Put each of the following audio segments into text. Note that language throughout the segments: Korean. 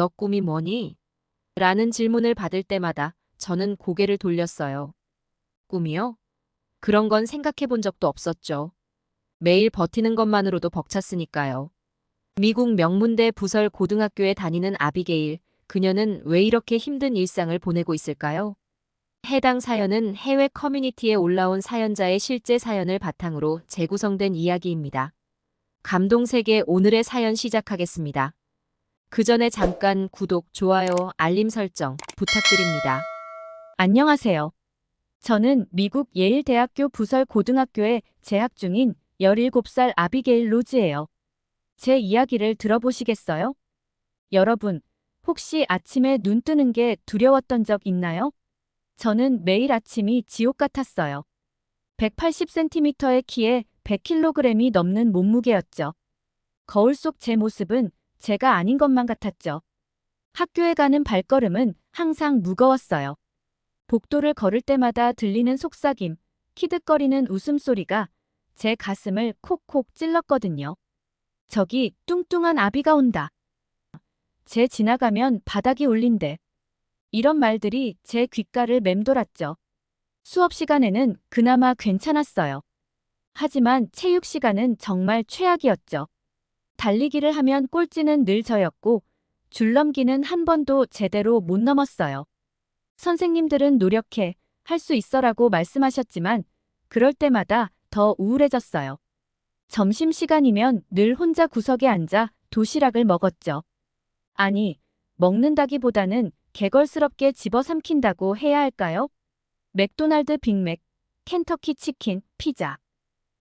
너 꿈이 뭐니? 라는 질문을 받을 때마다 저는 고개를 돌렸어요. 꿈이요? 그런 건 생각해 본 적도 없었죠. 매일 버티는 것만으로도 벅찼으니까요. 미국 명문대 부설 고등학교에 다니는 아비게일, 그녀는 왜 이렇게 힘든 일상을 보내고 있을까요? 해당 사연은 해외 커뮤니티에 올라온 사연자의 실제 사연을 바탕으로 재구성된 이야기입니다. 감동세계 오늘의 사연 시작하겠습니다. 그 전에 잠깐 구독, 좋아요, 알림 설정 부탁드립니다. 안녕하세요. 저는 미국 예일대학교 부설 고등학교에 재학 중인 17살 아비게일 로즈예요. 제 이야기를 들어보시겠어요? 여러분, 혹시 아침에 눈 뜨는 게 두려웠던 적 있나요? 저는 매일 아침이 지옥 같았어요. 180cm의 키에 100kg이 넘는 몸무게였죠. 거울 속 제 모습은 제가 아닌 것만 같았죠. 학교에 가는 발걸음은 항상 무거웠어요. 복도를 걸을 때마다 들리는 속삭임, 키득거리는 웃음소리가 제 가슴을 콕콕 찔렀거든요. 저기 뚱뚱한 아비가 온다. 제 지나가면 바닥이 울린대. 이런 말들이 제 귓가를 맴돌았죠. 수업 시간에는 그나마 괜찮았어요. 하지만 체육 시간은 정말 최악이었죠. 달리기를 하면 꼴찌는 늘 저였고 줄넘기는 한 번도 제대로 못 넘었어요. 선생님들은 노력해, 할 수 있어라고 말씀하셨지만 그럴 때마다 더 우울해졌어요. 점심시간이면 늘 혼자 구석에 앉아 도시락을 먹었죠. 아니, 먹는다기보다는 개걸스럽게 집어삼킨다고 해야 할까요? 맥도날드 빅맥, 켄터키 치킨, 피자.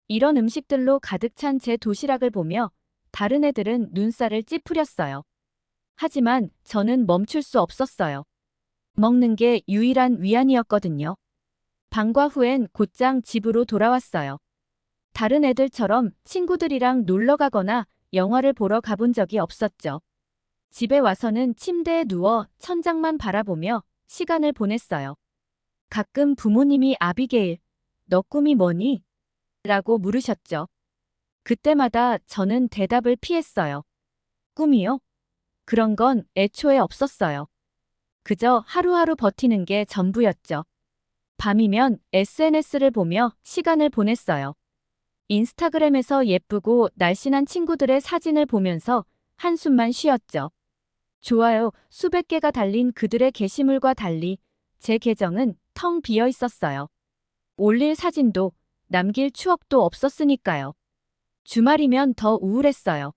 이런 음식들로 가득 찬 제 도시락을 보며 다른 애들은 눈살을 찌푸렸어요. 하지만 저는 멈출 수 없었어요. 먹는 게 유일한 위안이었거든요. 방과 후엔 곧장 집으로 돌아왔어요. 다른 애들처럼 친구들이랑 놀러 가거나 영화를 보러 가본 적이 없었죠. 집에 와서는 침대에 누워 천장만 바라보며 시간을 보냈어요. 가끔 부모님이 아비게일, 너 꿈이 뭐니? 라고 물으셨죠. 그때마다 저는 대답을 피했어요. 꿈이요? 그런 건 애초에 없었어요. 그저 하루하루 버티는 게 전부였죠. 밤이면 SNS를 보며 시간을 보냈어요. 인스타그램에서 예쁘고 날씬한 친구들의 사진을 보면서 한숨만 쉬었죠. 좋아요 수백 개가 달린 그들의 게시물과 달리 제 계정은 텅 비어 있었어요. 올릴 사진도 남길 추억도 없었으니까요. 주말이면 더 우울했어요.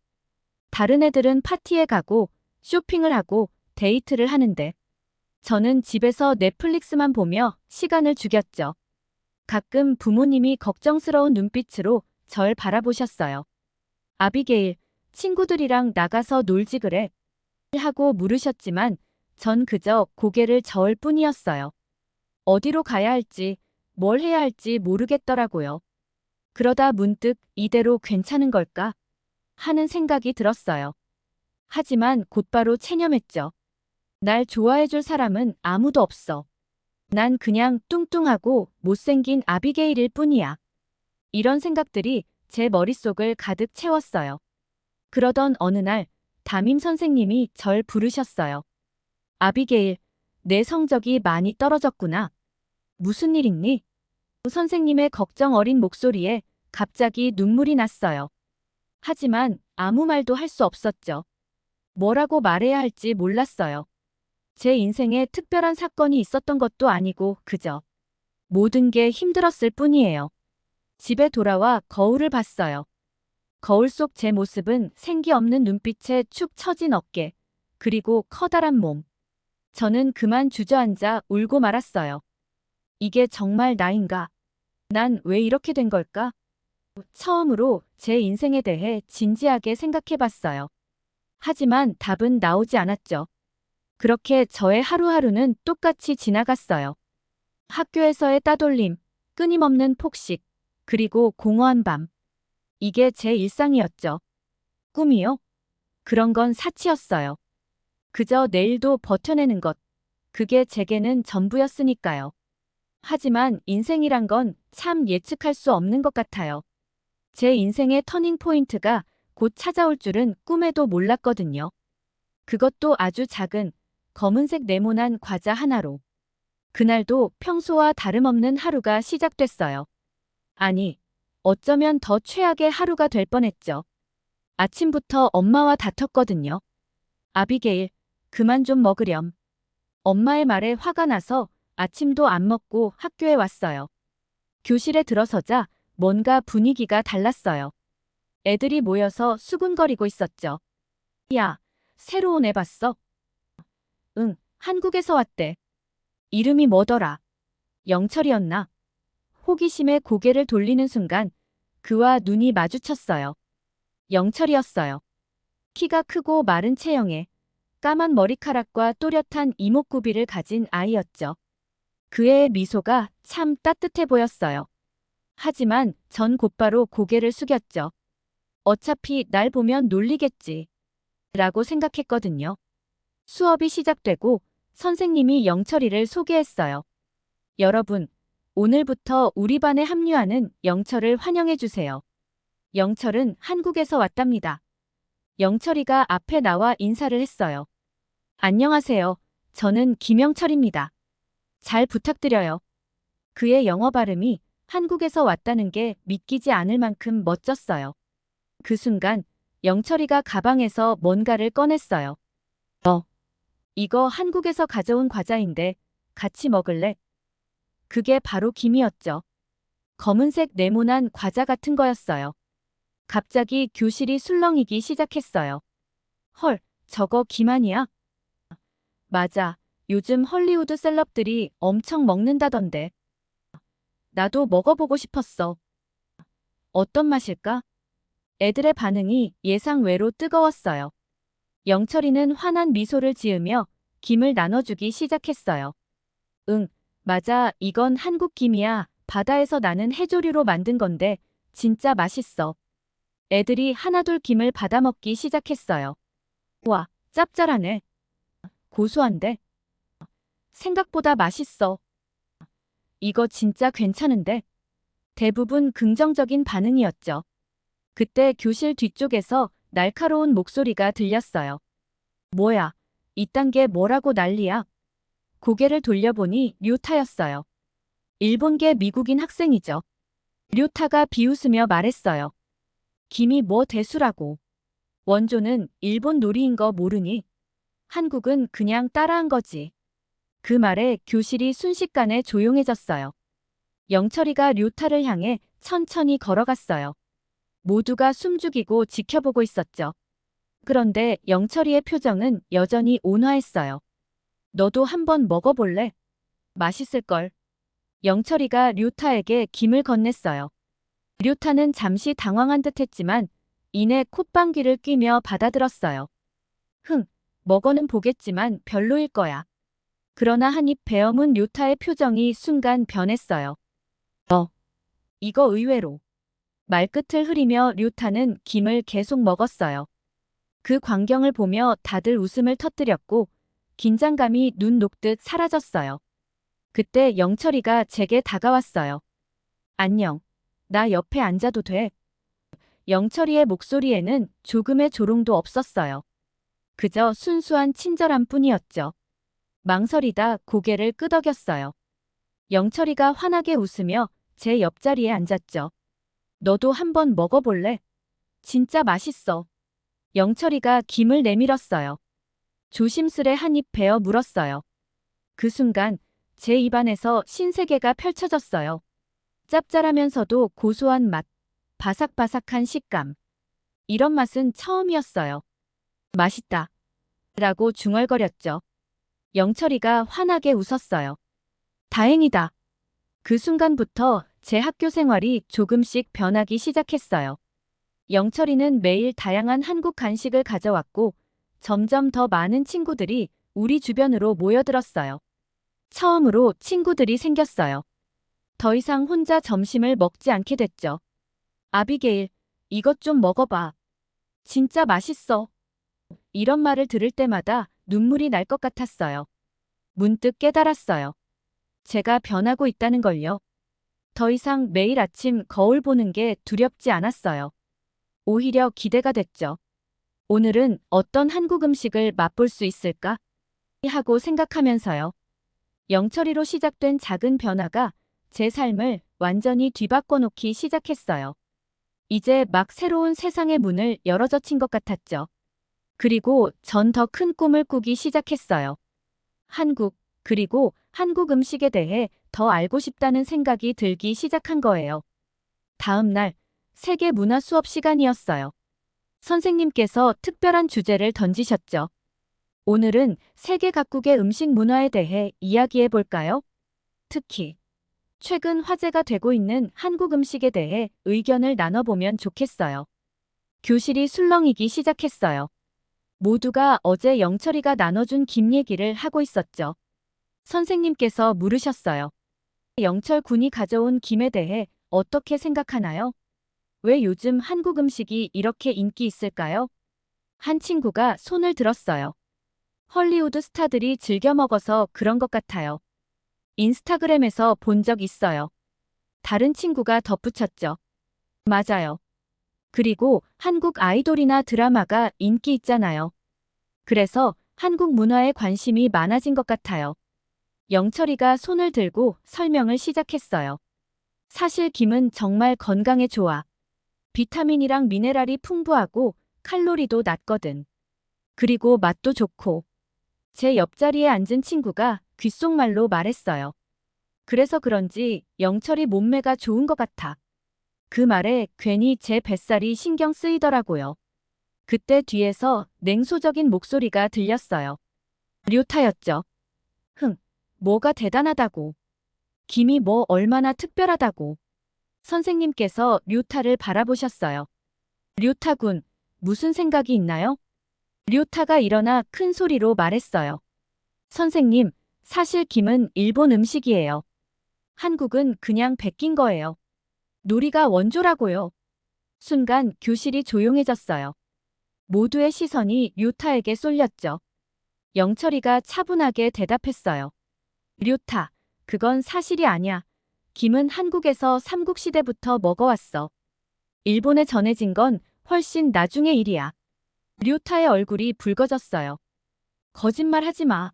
다른 애들은 파티에 가고 쇼핑을 하고 데이트를 하는데 저는 집에서 넷플릭스만 보며 시간을 죽였죠. 가끔 부모님이 걱정스러운 눈빛으로 절 바라보셨어요. 아비게일, 친구들이랑 나가서 놀지 그래. 하고 물으셨지만 전 그저 고개를 저을 뿐이었어요. 어디로 가야 할지, 뭘 해야 할지 모르겠더라고요. 그러다 문득 이대로 괜찮은 걸까? 하는 생각이 들었어요. 하지만 곧바로 체념했죠. 날 좋아해줄 사람은 아무도 없어. 난 그냥 뚱뚱하고 못생긴 아비게일일 뿐이야. 이런 생각들이 제 머릿속을 가득 채웠어요. 그러던 어느 날 담임 선생님이 절 부르셨어요. 아비게일, 내 성적이 많이 떨어졌구나. 무슨 일 있니? 선생님의 걱정 어린 목소리에 갑자기 눈물이 났어요. 하지만 아무 말도 할 수 없었죠. 뭐라고 말해야 할지 몰랐어요. 제 인생에 특별한 사건이 있었던 것도 아니고 그저 모든 게 힘들었을 뿐이에요. 집에 돌아와 거울을 봤어요. 거울 속 제 모습은 생기 없는 눈빛에 축 처진 어깨, 그리고 커다란 몸. 저는 그만 주저앉아 울고 말았어요. 이게 정말 나인가? 난 왜 이렇게 된 걸까? 처음으로 제 인생에 대해 진지하게 생각해 봤어요. 하지만 답은 나오지 않았죠. 그렇게 저의 하루하루는 똑같이 지나갔어요. 학교에서의 따돌림, 끊임없는 폭식, 그리고 공허한 밤. 이게 제 일상이었죠. 꿈이요? 그런 건 사치였어요. 그저 내일도 버텨내는 것. 그게 제게는 전부였으니까요. 하지만 인생이란 건 참 예측할 수 없는 것 같아요. 제 인생의 터닝 포인트가 곧 찾아올 줄은 꿈에도 몰랐거든요. 그것도 아주 작은 검은색 네모난 과자 하나로. 그날도 평소와 다름없는 하루가 시작됐어요. 아니, 어쩌면 더 최악의 하루가 될 뻔했죠. 아침부터 엄마와 다퉜거든요. 아비게일, 그만 좀 먹으렴. 엄마의 말에 화가 나서 아침도 안 먹고 학교에 왔어요. 교실에 들어서자 뭔가 분위기가 달랐어요. 애들이 모여서 수군거리고 있었죠. 야, 새로 온애 봤어? 응, 한국에서 왔대. 이름이 뭐더라? 영철이었나? 호기심에 고개를 돌리는 순간 그와 눈이 마주쳤어요. 영철이었어요. 키가 크고 마른 체형에 까만 머리카락과 또렷한 이목구비를 가진 아이였죠. 그의 미소가 참 따뜻해 보였어요. 하지만 전 곧바로 고개를 숙였죠. 어차피 날 보면 놀리겠지. 라고 생각했거든요. 수업이 시작되고 선생님이 영철이를 소개했어요. 여러분, 오늘부터 우리 반에 합류하는 영철을 환영해주세요. 영철은 한국에서 왔답니다. 영철이가 앞에 나와 인사를 했어요. 안녕하세요. 저는 김영철입니다. 잘 부탁드려요. 그의 영어 발음이 한국에서 왔다는 게 믿기지 않을 만큼 멋졌어요. 그 순간 영철이가 가방에서 뭔가를 꺼냈어요. 어, 이거 한국에서 가져온 과자인데 같이 먹을래? 그게 바로 김이었죠. 검은색 네모난 과자 같은 거였어요. 갑자기 교실이 술렁이기 시작했어요. 헐, 저거 김 아니야? 맞아. 요즘 헐리우드 셀럽들이 엄청 먹는다던데. 나도 먹어보고 싶었어. 어떤 맛일까? 애들의 반응이 예상 외로 뜨거웠어요. 영철이는 환한 미소를 지으며 김을 나눠주기 시작했어요. 응, 맞아. 이건 한국 김이야. 바다에서 나는 해조류로 만든 건데 진짜 맛있어. 애들이 하나둘 김을 받아먹기 시작했어요. 와, 짭짤하네. 고소한데? 생각보다 맛있어. 이거 진짜 괜찮은데? 대부분 긍정적인 반응이었죠. 그때 교실 뒤쪽에서 날카로운 목소리가 들렸어요. 뭐야, 이딴 게 뭐라고 난리야? 고개를 돌려보니 류타였어요. 일본계 미국인 학생이죠. 류타가 비웃으며 말했어요. 김이 뭐 대수라고. 원조는 일본 놀이인 거 모르니? 한국은 그냥 따라한 거지. 그 말에 교실이 순식간에 조용해졌어요. 영철이가 류타를 향해 천천히 걸어갔어요. 모두가 숨죽이고 지켜보고 있었죠. 그런데 영철이의 표정은 여전히 온화했어요. 너도 한번 먹어볼래? 맛있을걸. 영철이가 류타에게 김을 건넸어요. 류타는 잠시 당황한 듯 했지만 이내 콧방귀를 뀌며 받아들었어요. 흥, 먹어는 보겠지만 별로일 거야. 그러나 한입 베어문 류타의 표정이 순간 변했어요. 어, 이거 의외로. 말끝을 흐리며 류타는 김을 계속 먹었어요. 그 광경을 보며 다들 웃음을 터뜨렸고 긴장감이 눈 녹듯 사라졌어요. 그때 영철이가 제게 다가왔어요. 안녕. 나 옆에 앉아도 돼? 영철이의 목소리에는 조금의 조롱도 없었어요. 그저 순수한 친절함 뿐이었죠. 망설이다 고개를 끄덕였어요. 영철이가 환하게 웃으며 제 옆자리에 앉았죠. 너도 한번 먹어볼래? 진짜 맛있어. 영철이가 김을 내밀었어요. 조심스레 한 입 베어 물었어요. 그 순간 제 입안에서 신세계가 펼쳐졌어요. 짭짤하면서도 고소한 맛, 바삭바삭한 식감. 이런 맛은 처음이었어요. 맛있다. 라고 중얼거렸죠. 영철이가 환하게 웃었어요. 다행이다. 그 순간부터 제 학교 생활이 조금씩 변하기 시작했어요. 영철이는 매일 다양한 한국 간식을 가져왔고 점점 더 많은 친구들이 우리 주변으로 모여들었어요. 처음으로 친구들이 생겼어요. 더 이상 혼자 점심을 먹지 않게 됐죠. 아비게일, 이것 좀 먹어봐. 진짜 맛있어. 이런 말을 들을 때마다 눈물이 날 것 같았어요. 문득 깨달았어요. 제가 변하고 있다는 걸요. 더 이상 매일 아침 거울 보는 게 두렵지 않았어요. 오히려 기대가 됐죠. 오늘은 어떤 한국 음식을 맛볼 수 있을까? 하고 생각하면서요. 영철이로 시작된 작은 변화가 제 삶을 완전히 뒤바꿔 놓기 시작했어요. 이제 막 새로운 세상의 문을 열어젖힌 것 같았죠. 그리고 전 더 큰 꿈을 꾸기 시작했어요. 한국, 그리고 한국 음식에 대해 더 알고 싶다는 생각이 들기 시작한 거예요. 다음 날, 세계 문화 수업 시간이었어요. 선생님께서 특별한 주제를 던지셨죠. 오늘은 세계 각국의 음식 문화에 대해 이야기해 볼까요? 특히, 최근 화제가 되고 있는 한국 음식에 대해 의견을 나눠보면 좋겠어요. 교실이 술렁이기 시작했어요. 모두가 어제 영철이가 나눠준 김 얘기를 하고 있었죠. 선생님께서 물으셨어요. 영철 군이 가져온 김에 대해 어떻게 생각하나요? 왜 요즘 한국 음식이 이렇게 인기 있을까요? 한 친구가 손을 들었어요. 헐리우드 스타들이 즐겨 먹어서 그런 것 같아요. 인스타그램에서 본 적 있어요. 다른 친구가 덧붙였죠. 맞아요. 그리고 한국 아이돌이나 드라마가 인기 있잖아요. 그래서 한국 문화에 관심이 많아진 것 같아요. 영철이가 손을 들고 설명을 시작했어요. 사실 김은 정말 건강에 좋아. 비타민이랑 미네랄이 풍부하고 칼로리도 낮거든. 그리고 맛도 좋고. 제 옆자리에 앉은 친구가 귓속말로 말했어요. 그래서 그런지 영철이 몸매가 좋은 것 같아. 그 말에 괜히 제 뱃살이 신경 쓰이더라고요. 그때 뒤에서 냉소적인 목소리가 들렸어요. 류타였죠. 흥, 뭐가 대단하다고. 김이 뭐 얼마나 특별하다고. 선생님께서 류타를 바라보셨어요. 류타군, 무슨 생각이 있나요? 류타가 일어나 큰 소리로 말했어요. 선생님, 사실 김은 일본 음식이에요. 한국은 그냥 베낀 거예요. 놀이가 원조라고요. 순간 교실이 조용해졌어요. 모두의 시선이 류타에게 쏠렸죠. 영철이가 차분하게 대답했어요. 류타, 그건 사실이 아니야. 김은 한국에서 삼국시대부터 먹어왔어. 일본에 전해진 건 훨씬 나중의 일이야. 류타의 얼굴이 붉어졌어요. 거짓말 하지 마.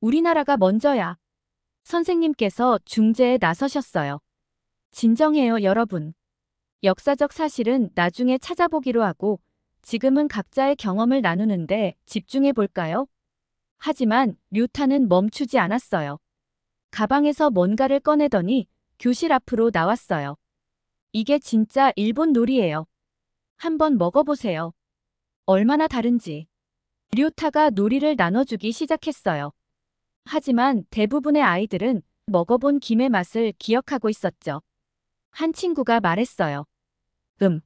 우리나라가 먼저야. 선생님께서 중재에 나서셨어요. 진정해요, 여러분. 역사적 사실은 나중에 찾아보기로 하고 지금은 각자의 경험을 나누는데 집중해 볼까요? 하지만 류타는 멈추지 않았어요. 가방에서 뭔가를 꺼내더니 교실 앞으로 나왔어요. 이게 진짜 일본 놀이예요. 한번 먹어보세요. 얼마나 다른지. 류타가 놀이를 나눠주기 시작했어요. 하지만 대부분의 아이들은 먹어본 김의 맛을 기억하고 있었죠. 한 친구가 말했어요. 음.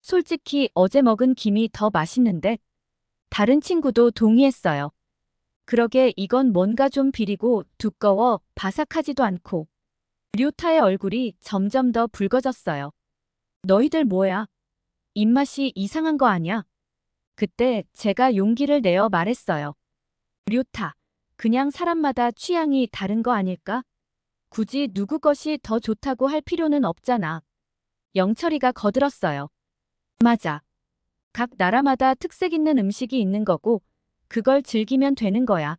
솔직히 어제 먹은 김이 더 맛있는데? 다른 친구도 동의했어요. 그러게 이건 뭔가 좀 비리고 두꺼워 바삭하지도 않고. 류타의 얼굴이 점점 더 붉어졌어요. 너희들 뭐야? 입맛이 이상한 거 아냐? 그때 제가 용기를 내어 말했어요. 류타, 그냥 사람마다 취향이 다른 거 아닐까? 굳이 누구 것이 더 좋다고 할 필요는 없잖아. 영철이가 거들었어요. 맞아. 각 나라마다 특색 있는 음식이 있는 거고, 그걸 즐기면 되는 거야.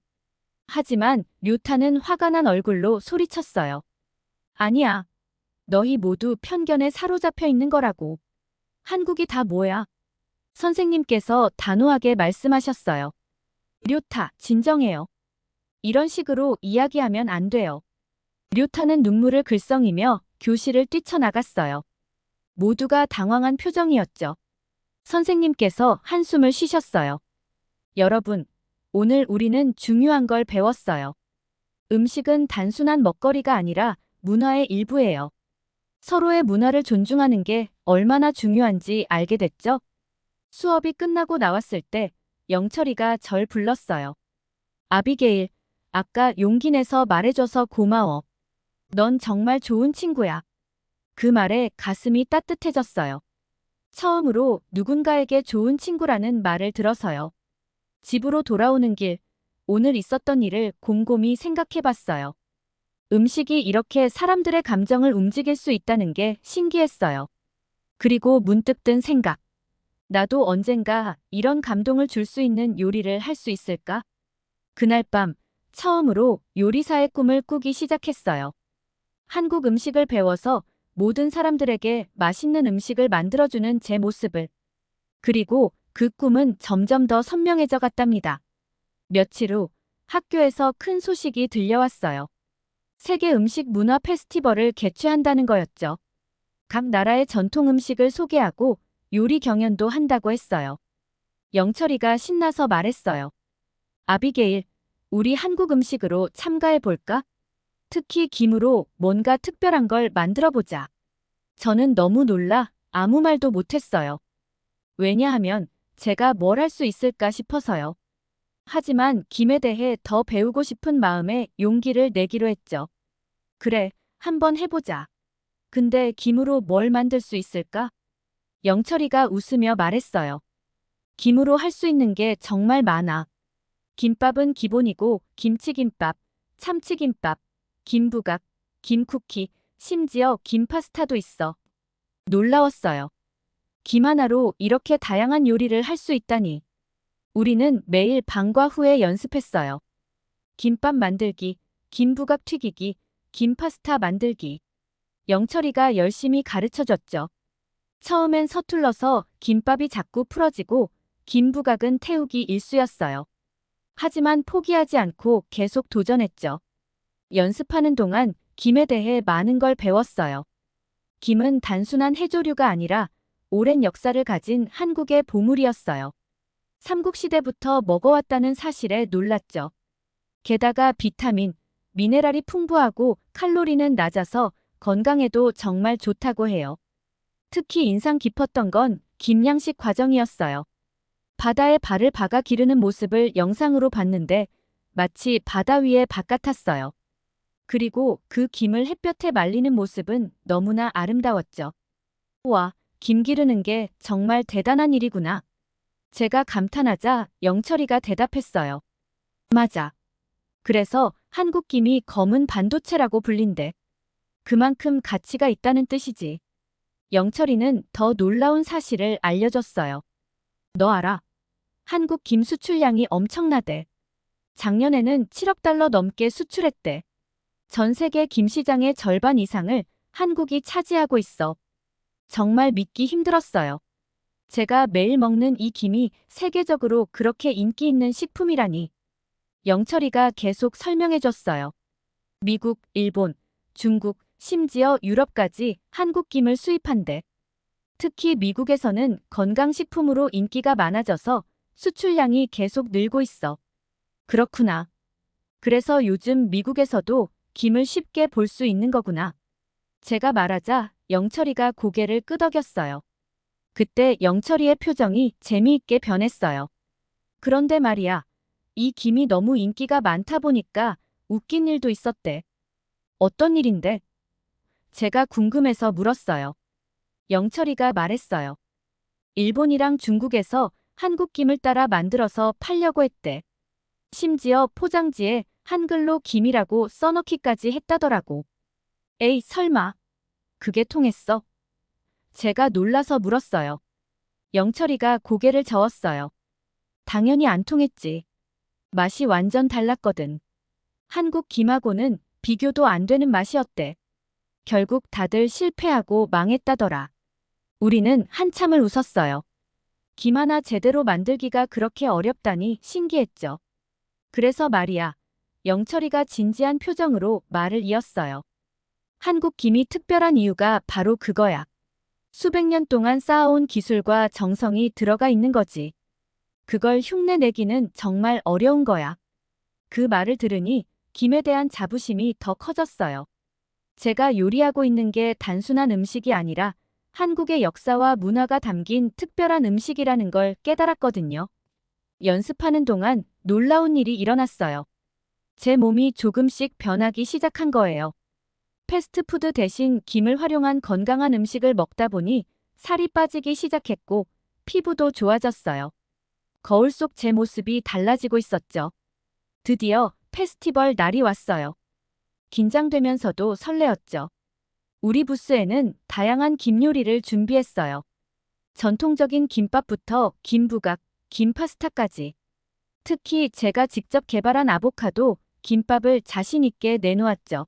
하지만 류타는 화가 난 얼굴로 소리쳤어요. 아니야. 너희 모두 편견에 사로잡혀 있는 거라고. 한국이 다 뭐야? 선생님께서 단호하게 말씀하셨어요. 류타, 진정해요. 이런 식으로 이야기하면 안 돼요. 류타는 눈물을 글썽이며 교실을 뛰쳐나갔어요. 모두가 당황한 표정이었죠. 선생님께서 한숨을 쉬셨어요. 여러분, 오늘 우리는 중요한 걸 배웠어요. 음식은 단순한 먹거리가 아니라 문화의 일부예요. 서로의 문화를 존중하는 게 얼마나 중요한지 알게 됐죠? 수업이 끝나고 나왔을 때 영철이가 절 불렀어요. 아비게일, 아까 용기 내서 말해줘서 고마워. 넌 정말 좋은 친구야. 그 말에 가슴이 따뜻해졌어요. 처음으로 누군가에게 좋은 친구라는 말을 들어서요. 집으로 돌아오는 길, 오늘 있었던 일을 곰곰이 생각해 봤어요. 음식이 이렇게 사람들의 감정을 움직일 수 있다는 게 신기했어요. 그리고 문득 든 생각. 나도 언젠가 이런 감동을 줄 수 있는 요리를 할 수 있을까? 그날 밤 처음으로 요리사의 꿈을 꾸기 시작했어요. 한국 음식을 배워서 모든 사람들에게 맛있는 음식을 만들어주는 제 모습을. 그리고 그 꿈은 점점 더 선명해져 갔답니다. 며칠 후 학교에서 큰 소식이 들려왔어요. 세계 음식 문화 페스티벌을 개최한다는 거였죠. 각 나라의 전통 음식을 소개하고 요리 경연도 한다고 했어요. 영철이가 신나서 말했어요. 아비게일, 우리 한국 음식으로 참가해 볼까? 특히 김으로 뭔가 특별한 걸 만들어 보자. 저는 너무 놀라 아무 말도 못했어요. 왜냐하면 제가 뭘 할 수 있을까 싶어서요. 하지만 김에 대해 더 배우고 싶은 마음에 용기를 내기로 했죠. 그래, 한번 해보자. 근데 김으로 뭘 만들 수 있을까? 영철이가 웃으며 말했어요. 김으로 할 수 있는 게 정말 많아. 김밥은 기본이고 김치김밥, 참치김밥, 김부각, 김쿠키, 심지어 김파스타도 있어. 놀라웠어요. 김 하나로 이렇게 다양한 요리를 할 수 있다니. 우리는 매일 방과 후에 연습했어요. 김밥 만들기, 김부각 튀기기, 김파스타 만들기. 영철이가 열심히 가르쳐줬죠. 처음엔 서툴러서 김밥이 자꾸 풀어지고 김부각은 태우기 일쑤였어요. 하지만 포기하지 않고 계속 도전했죠. 연습하는 동안 김에 대해 많은 걸 배웠어요. 김은 단순한 해조류가 아니라 오랜 역사를 가진 한국의 보물이었어요. 삼국시대부터 먹어왔다는 사실에 놀랐죠. 게다가 비타민, 미네랄이 풍부하고 칼로리는 낮아서 건강에도 정말 좋다고 해요. 특히 인상 깊었던 건 김양식 과정이었어요. 바다에 발을 박아 기르는 모습을 영상으로 봤는데 마치 바다 위에 박 같았어요. 그리고 그 김을 햇볕에 말리는 모습은 너무나 아름다웠죠. 와, 김 기르는 게 정말 대단한 일이구나. 제가 감탄하자 영철이가 대답했어요. 맞아. 그래서 한국 김이 검은 반도체라고 불린대. 그만큼 가치가 있다는 뜻이지. 영철이는 더 놀라운 사실을 알려줬어요. 너 알아? 한국 김 수출량이 엄청나대. 작년에는 7억 달러 넘게 수출했대. 전 세계 김 시장의 절반 이상을 한국이 차지하고 있어. 정말 믿기 힘들었어요. 제가 매일 먹는 이 김이 세계적으로 그렇게 인기 있는 식품이라니. 영철이가 계속 설명해줬어요. 미국, 일본, 중국, 심지어 유럽까지 한국 김을 수입한대. 특히 미국에서는 건강식품으로 인기가 많아져서 수출량이 계속 늘고 있어. 그렇구나. 그래서 요즘 미국에서도 김을 쉽게 볼 수 있는 거구나. 제가 말하자 영철이가 고개를 끄덕였어요. 그때 영철이의 표정이 재미있게 변했어요. 그런데 말이야, 이 김이 너무 인기가 많다 보니까 웃긴 일도 있었대. 어떤 일인데? 제가 궁금해서 물었어요. 영철이가 말했어요. 일본이랑 중국에서 한국 김을 따라 만들어서 팔려고 했대. 심지어 포장지에 한글로 김이라고 써넣기까지 했다더라고. 에이, 설마. 그게 통했어? 제가 놀라서 물었어요. 영철이가 고개를 저었어요. 당연히 안 통했지. 맛이 완전 달랐거든. 한국 김하고는 비교도 안 되는 맛이었대. 결국 다들 실패하고 망했다더라. 우리는 한참을 웃었어요. 김 하나 제대로 만들기가 그렇게 어렵다니 신기했죠. 그래서 말이야. 영철이가 진지한 표정으로 말을 이었어요. 한국 김이 특별한 이유가 바로 그거야. 수백 년 동안 쌓아온 기술과 정성이 들어가 있는 거지. 그걸 흉내내기는 정말 어려운 거야. 그 말을 들으니 김에 대한 자부심이 더 커졌어요. 제가 요리하고 있는 게 단순한 음식이 아니라 한국의 역사와 문화가 담긴 특별한 음식이라는 걸 깨달았거든요. 연습하는 동안 놀라운 일이 일어났어요. 제 몸이 조금씩 변하기 시작한 거예요. 패스트푸드 대신 김을 활용한 건강한 음식을 먹다 보니 살이 빠지기 시작했고 피부도 좋아졌어요. 거울 속 제 모습이 달라지고 있었죠. 드디어 페스티벌 날이 왔어요. 긴장되면서도 설레었죠. 우리 부스에는 다양한 김 요리를 준비했어요. 전통적인 김밥부터 김부각, 김파스타까지. 특히 제가 직접 개발한 아보카도 김밥을 자신 있게 내놓았죠.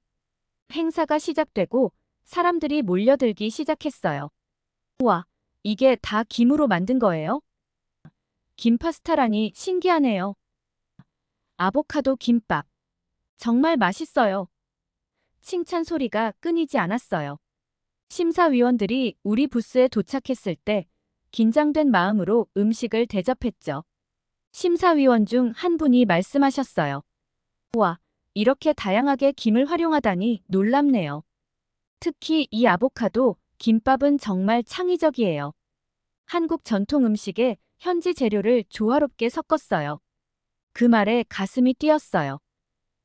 행사가 시작되고 사람들이 몰려들기 시작했어요. 우와, 이게 다 김으로 만든 거예요? 김파스타라니 신기하네요. 아보카도 김밥. 정말 맛있어요. 칭찬 소리가 끊이지 않았어요. 심사위원들이 우리 부스에 도착했을 때 긴장된 마음으로 음식을 대접했죠. 심사위원 중 한 분이 말씀하셨어요. 우와, 이렇게 다양하게 김을 활용하다니 놀랍네요. 특히 이 아보카도 김밥은 정말 창의적이에요. 한국 전통 음식에 현지 재료를 조화롭게 섞었어요. 그 말에 가슴이 뛰었어요.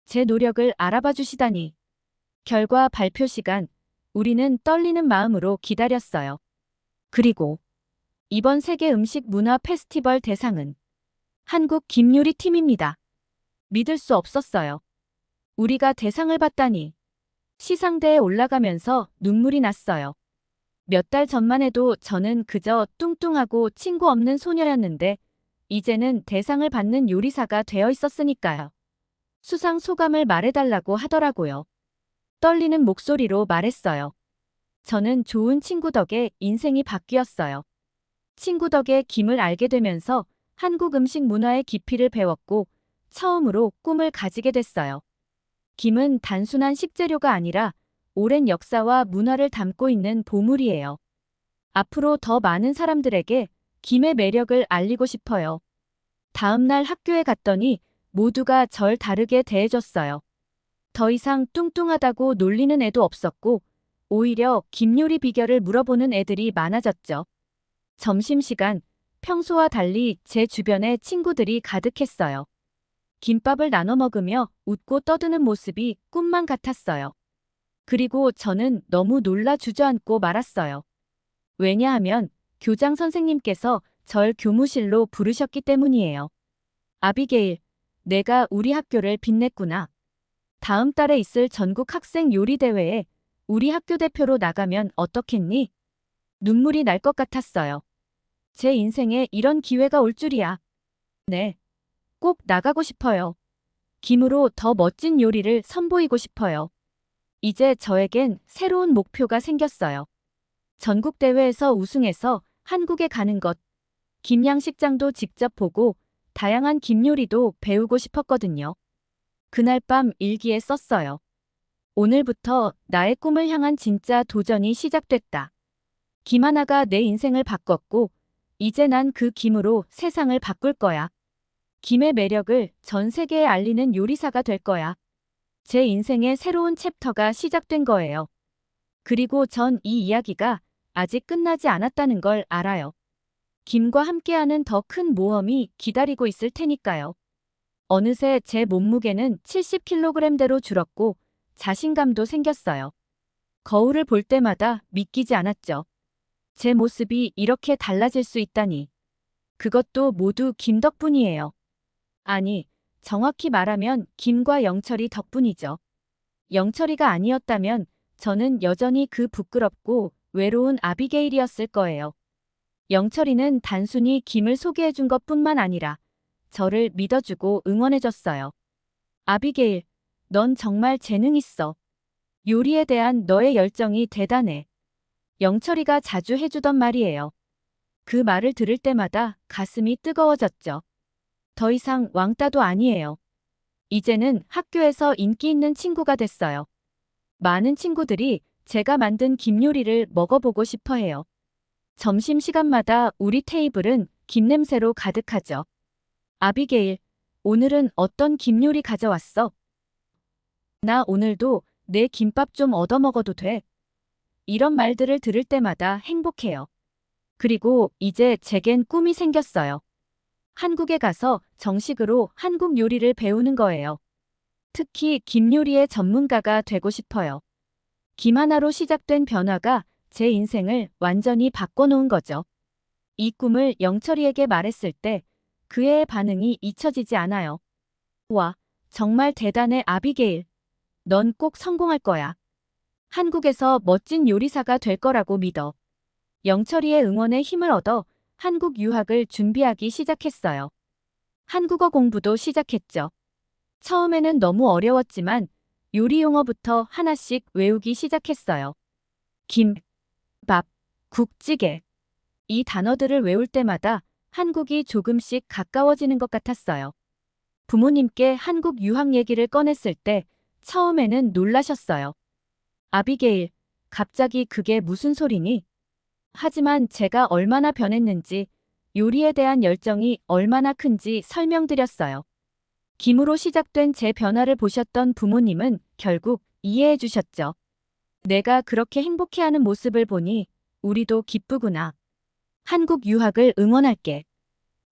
제 노력을 알아봐 주시다니. 결과 발표 시간, 우리는 떨리는 마음으로 기다렸어요. 그리고 이번 세계 음식 문화 페스티벌 대상은 한국 김요리 팀입니다. 믿을 수 없었어요. 우리가 대상을 받다니. 시상대에 올라가면서 눈물이 났어요. 몇 달 전만 해도 저는 그저 뚱뚱하고 친구 없는 소녀였는데, 이제는 대상을 받는 요리사가 되어 있었으니까요. 수상 소감을 말해달라고 하더라고요. 떨리는 목소리로 말했어요. 저는 좋은 친구 덕에 인생이 바뀌었어요. 친구 덕에 김을 알게 되면서 한국 음식 문화의 깊이를 배웠고 처음으로 꿈을 가지게 됐어요. 김은 단순한 식재료가 아니라 오랜 역사와 문화를 담고 있는 보물이에요. 앞으로 더 많은 사람들에게 김의 매력을 알리고 싶어요. 다음 날 학교에 갔더니 모두가 절 다르게 대해줬어요. 더 이상 뚱뚱하다고 놀리는 애도 없었고 오히려 김 요리 비결을 물어보는 애들이 많아졌죠. 점심시간 평소와 달리 제 주변에 친구들이 가득했어요. 김밥을 나눠 먹으며 웃고 떠드는 모습이 꿈만 같았어요. 그리고 저는 너무 놀라 주저앉고 말았어요. 왜냐하면 교장 선생님께서 절 교무실로 부르셨기 때문이에요. 아비게일, 내가 우리 학교를 빛냈구나. 다음 달에 있을 전국 학생 요리 대회에 우리 학교 대표로 나가면 어떻겠니? 눈물이 날 것 같았어요. 제 인생에 이런 기회가 올 줄이야. 네. 꼭 나가고 싶어요. 김으로 더 멋진 요리를 선보이고 싶어요. 이제 저에겐 새로운 목표가 생겼어요. 전국대회에서 우승해서 한국에 가는 것. 김양식장도 직접 보고 다양한 김요리도 배우고 싶었거든요. 그날 밤 일기에 썼어요. 오늘부터 나의 꿈을 향한 진짜 도전이 시작됐다. 김 하나가 내 인생을 바꿨고, 이제 난 그 김으로 세상을 바꿀 거야. 김의 매력을 전 세계에 알리는 요리사가 될 거야. 제 인생의 새로운 챕터가 시작된 거예요. 그리고 전 이 이야기가 아직 끝나지 않았다는 걸 알아요. 김과 함께하는 더 큰 모험이 기다리고 있을 테니까요. 어느새 제 몸무게는 70kg대로 줄었고 자신감도 생겼어요. 거울을 볼 때마다 믿기지 않았죠. 제 모습이 이렇게 달라질 수 있다니. 그것도 모두 김 덕분이에요. 아니, 정확히 말하면 김과 영철이 덕분이죠. 영철이가 아니었다면 저는 여전히 그 부끄럽고 외로운 아비게일이었을 거예요. 영철이는 단순히 김을 소개해준 것 뿐만 아니라 저를 믿어주고 응원해줬어요. 아비게일, 넌 정말 재능 있어. 요리에 대한 너의 열정이 대단해. 영철이가 자주 해주던 말이에요. 그 말을 들을 때마다 가슴이 뜨거워졌죠. 더 이상 왕따도 아니에요. 이제는 학교에서 인기 있는 친구가 됐어요. 많은 친구들이 제가 만든 김요리를 먹어보고 싶어 해요. 점심시간마다 우리 테이블은 김냄새로 가득하죠. 아비게일, 오늘은 어떤 김요리 가져왔어? 나 오늘도 내 김밥 좀 얻어먹어도 돼. 이런 말들을 들을 때마다 행복해요. 그리고 이제 제겐 꿈이 생겼어요. 한국에 가서 정식으로 한국 요리를 배우는 거예요. 특히 김 요리의 전문가가 되고 싶어요. 김 하나로 시작된 변화가 제 인생을 완전히 바꿔놓은 거죠. 이 꿈을 영철이에게 말했을 때 그의 반응이 잊혀지지 않아요. 와, 정말 대단해 아비게일. 넌 꼭 성공할 거야. 한국에서 멋진 요리사가 될 거라고 믿어. 영철이의 응원에 힘을 얻어 한국 유학을 준비하기 시작했어요. 한국어 공부도 시작했죠. 처음에는 너무 어려웠지만 요리 용어부터 하나씩 외우기 시작했어요. 김, 밥, 국찌개. 이 단어들을 외울 때마다 한국이 조금씩 가까워지는 것 같았어요. 부모님께 한국 유학 얘기를 꺼냈을 때 처음에는 놀라셨어요. 아비게일, 갑자기 그게 무슨 소리니? 하지만 제가 얼마나 변했는지, 요리에 대한 열정이 얼마나 큰지 설명드렸어요. 김으로 시작된 제 변화를 보셨던 부모님은 결국 이해해 주셨죠. 내가 그렇게 행복해하는 모습을 보니 우리도 기쁘구나. 한국 유학을 응원할게.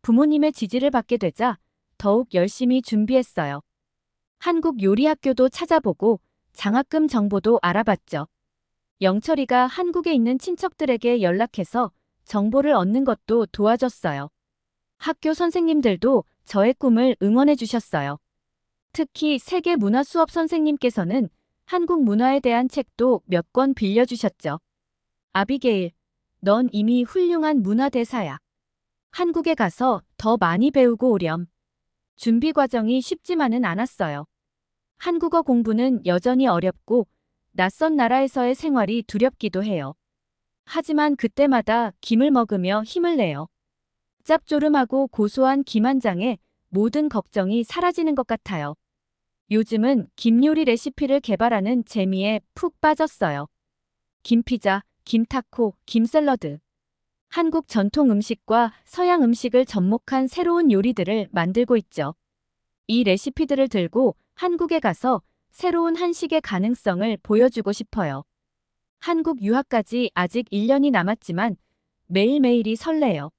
부모님의 지지를 받게 되자 더욱 열심히 준비했어요. 한국 요리학교도 찾아보고 장학금 정보도 알아봤죠. 영철이가 한국에 있는 친척들에게 연락해서 정보를 얻는 것도 도와줬어요. 학교 선생님들도 저의 꿈을 응원해 주셨어요. 특히 세계 문화 수업 선생님께서는 한국 문화에 대한 책도 몇 권 빌려주셨죠. 아비게일, 넌 이미 훌륭한 문화 대사야. 한국에 가서 더 많이 배우고 오렴. 준비 과정이 쉽지만은 않았어요. 한국어 공부는 여전히 어렵고 낯선 나라에서의 생활이 두렵기도 해요. 하지만 그때마다 김을 먹으며 힘을 내요. 짭조름하고 고소한 김 한 장에 모든 걱정이 사라지는 것 같아요. 요즘은 김 요리 레시피를 개발하는 재미에 푹 빠졌어요. 김피자, 김타코, 김샐러드. 한국 전통 음식과 서양 음식을 접목한 새로운 요리들을 만들고 있죠. 이 레시피들을 들고 한국에 가서 새로운 한식의 가능성을 보여주고 싶어요. 한국 유학까지 아직 1년이 남았지만 매일매일이 설레요.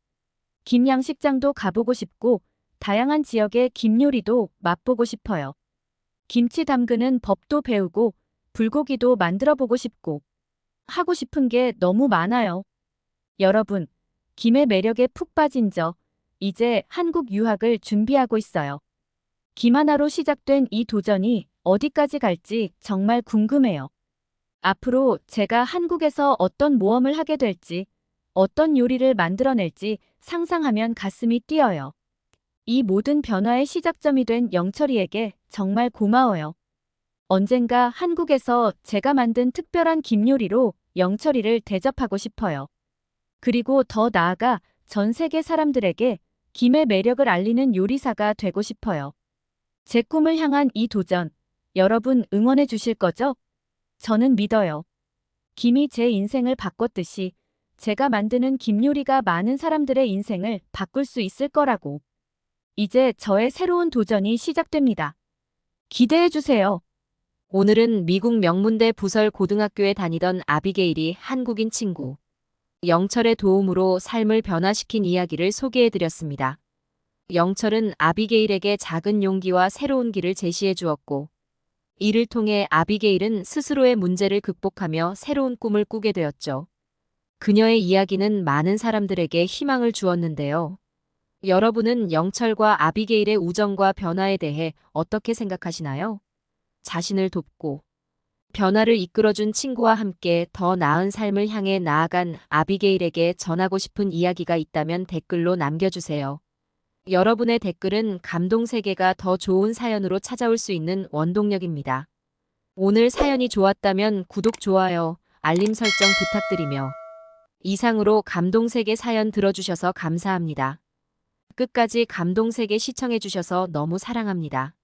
김양 식장도 가보고 싶고 다양한 지역의 김요리도 맛보고 싶어요. 김치 담그는 법도 배우고 불고기도 만들어 보고 싶고 하고 싶은 게 너무 많아요. 여러분, 김의 매력에 푹 빠진 저 이제 한국 유학을 준비하고 있어요. 김 하나로 시작된 이 도전이 어디까지 갈지 정말 궁금해요. 앞으로 제가 한국에서 어떤 모험을 하게 될지, 어떤 요리를 만들어낼지 상상하면 가슴이 뛰어요. 이 모든 변화의 시작점이 된 영철이에게 정말 고마워요. 언젠가 한국에서 제가 만든 특별한 김요리로 영철이를 대접하고 싶어요. 그리고 더 나아가 전 세계 사람들에게 김의 매력을 알리는 요리사가 되고 싶어요. 제 꿈을 향한 이 도전, 여러분 응원해 주실 거죠? 저는 믿어요. 김이 제 인생을 바꿨듯이 제가 만드는 김 요리가 많은 사람들의 인생을 바꿀 수 있을 거라고. 이제 저의 새로운 도전이 시작됩니다. 기대해 주세요. 오늘은 미국 명문대 부설 고등학교에 다니던 아비게일이 한국인 친구 영철의 도움으로 삶을 변화시킨 이야기를 소개해 드렸습니다. 영철은 아비게일에게 작은 용기와 새로운 길을 제시해 주었고 이를 통해 아비게일은 스스로의 문제를 극복하며 새로운 꿈을 꾸게 되었죠. 그녀의 이야기는 많은 사람들에게 희망을 주었는데요. 여러분은 영철과 아비게일의 우정과 변화에 대해 어떻게 생각하시나요? 자신을 돕고 변화를 이끌어준 친구와 함께 더 나은 삶을 향해 나아간 아비게일에게 전하고 싶은 이야기가 있다면 댓글로 남겨주세요. 여러분의 댓글은 감동 세계가 더 좋은 사연으로 찾아올 수 있는 원동력입니다. 오늘 사연이 좋았다면 구독, 좋아요, 알림 설정 부탁드리며 이상으로 감동 세계 사연 들어주셔서 감사합니다. 끝까지 감동 세계 시청해주셔서 너무 사랑합니다.